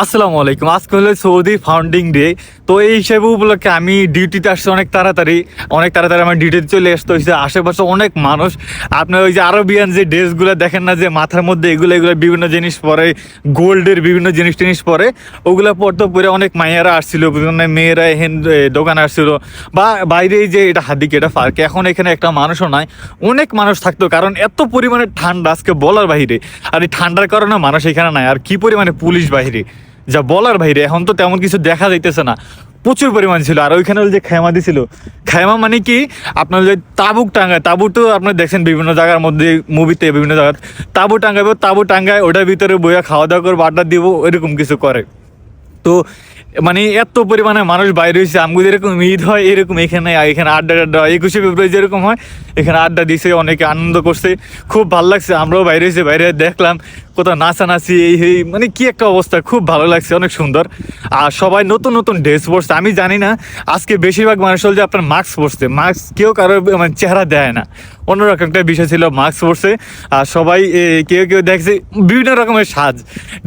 আসসালামু আলাইকুম। আজকে হলো সৌদি ফাউন্ডিং ডে তো এই হিসেবে উপলক্ষে আমি ডিউটিতে আসছি অনেক তাড়াতাড়ি। অনেক তাড়াতাড়ি আমার ডিউটিতে চলে আসতে হয়েছে। আশেপাশে অনেক মানুষ। আপনার ওই যে আরবিয়ান যে ড্রেসগুলো দেখেন না যে মাথার মধ্যে এগুলো এগুলো বিভিন্ন জিনিস পরে, গোল্ডের বিভিন্ন জিনিস টিনিস পরে, ওগুলো পরতে পরে অনেক মাইয়ারা আসছিল, বিভিন্ন মেয়েরা হেন দোকানে আসছিল। বা বাইরে যে এটা হাদিকে, এটা ফার্কে, এখন এখানে একটা মানুষও নাই। অনেক মানুষ থাকতো, কারণ এত পরিমাণে ঠান্ডা আজকে বলার বাইরে আর এই ঠান্ডার কারণে মানুষ এখানে নাই। আর কি পরিমাণে পুলিশ বাইরে যা বলার বাইরে, এখন তো তেমন কিছু দেখা যাইতেছে না। প্রচুর পরিমাণ ছিল, আর ওইখানে ওই যে খেমা দিছিল। খেমা মানে কি? আপনার যে তাবুক টাঙ্গায় তাবু তো আপনার দেখছেন বিভিন্ন জায়গার মধ্যে মুভিতে বিভিন্ন জায়গায়। তাবু টাঙ্গাবে তাবু টাঙ্গায় ওটার ভিতরে বইয়া খাওয়া দাওয়া করব আড্ডা দিব, এরকম কিছু করে। তো মানে এত পরিমাণে মানুষ বাইরে হয়েছে আমগুলো যেরকম ঈদ হয়, এরকম এখানে এখানে আড্ডা আড্ডা হয়। একুশে ফেব্রুয়ারি যেরকম হয়, এখানে আড্ডা দিছে, অনেকে আনন্দ করছে। খুব ভালো লাগছে, আমরাও বাইরে হয়েছে বাইরে দেখলাম। কোথাও নাচানাচি, এই এই মানে কি একটা অবস্থা, খুব ভালো লাগছে, অনেক সুন্দর। আর সবাই নতুন নতুন ড্রেস পরছে, আমি জানি না, আজকে বেশিরভাগ মানুষ হল যে আপনার মাস্ক পরছে, মাস্ক কেউ কারোর মানে চেহারা দেয় না। অন্যরকম একটা বিষয় ছিল, মাস্ক পরছে, আর সবাই কেউ কেউ দেখছে, বিভিন্ন রকমের সাজ।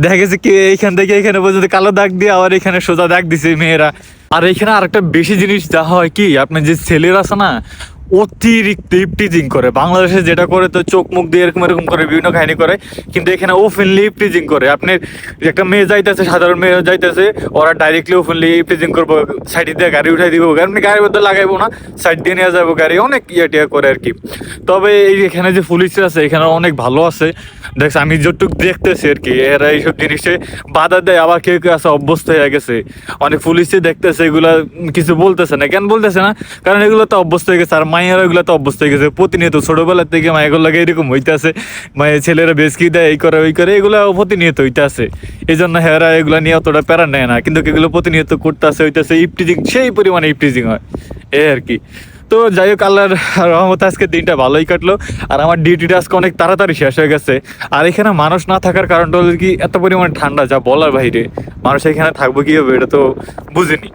দেখা গেছে কে এইখান থেকে এখানে পর্যন্ত কালো দাগ দিয়ে আবার এখানে সোজা দাগ দিছে মেয়েরা। আর এখানে আরেকটা বেশি জিনিস, যা হয় কি, আপনার যে ছেলেরা আছে না অতিরিক্ত ইপটিজিং করে। বাংলাদেশে যেটা করে তো চোখ মুখ দিয়ে এরকম এরকম করে বিভিন্ন কাহিনী করে, কিন্তু এখানে ওপেনলি ইপটিজিং করে। আপনি একটা মেয়ে যাইতেছে, সাধারণ মেয়ে যাইতেছে, ওরা ডাইরেক্টলি ওপেনলি ইপটিজিং করব সাইড দিয়ে গাড়ি উঠাই দিব। আপনি গাড়ির মধ্যে লাগাইবো না সাইড দিয়ে নিয়ে যাব গাড়ি, অনেক ইয়ে টিয়া করে আর কি। তবে এই এখানে যে পুলিশ আছে, এখানে অনেক ভালো আছে। দেখছি, আমি যতটুক দেখতেছি আর কি, এরা এইসব জিনিসে বাধা দেয়, আবার কেউ কেউ আছে, অভ্যস্ত হয়ে গেছে। অনেক পুলিশে দেখতেছে, এগুলা কিছু বলতেছে না। কেন বলতেছে না? কারণ এগুলো তো অভ্যস্ত হয়ে গেছে, আর মায়েরা এগুলো তো অভ্যস্ত হয়ে গেছে। প্রতিনিয়ত ছোটবেলা থেকে মায়ের লাগে এরকম হইতেছে। মায়ের ছেলেরা বেশকি দেয়, এই করে, ওই করে, এগুলো প্রতিনিয়ত হইতেছে। এই জন্য হেরা এগুলো নিয়ে অতটা প্যারা নেয় না। কিন্তু এগুলো প্রতিনিয়ত করতেছে, হইতেছে, ইপটিজিং, সেই পরিমাণে ইপটিজিং হয়। এই আর কি। তো যাই হোক, আল্লাহর রহমত আজকে দিনটা ভালোই কাটলো। আর আমার ডিউটিটা আজকে অনেক তাড়াতাড়ি শেষ হয়ে গেছে। আর এখানে মানুষ না থাকার কারণটা হলো কি, এত পরিমাণে ঠান্ডা যা বলার বাইরে। মানুষ এখানে থাকব কি হবে এটা তো বুঝিনি।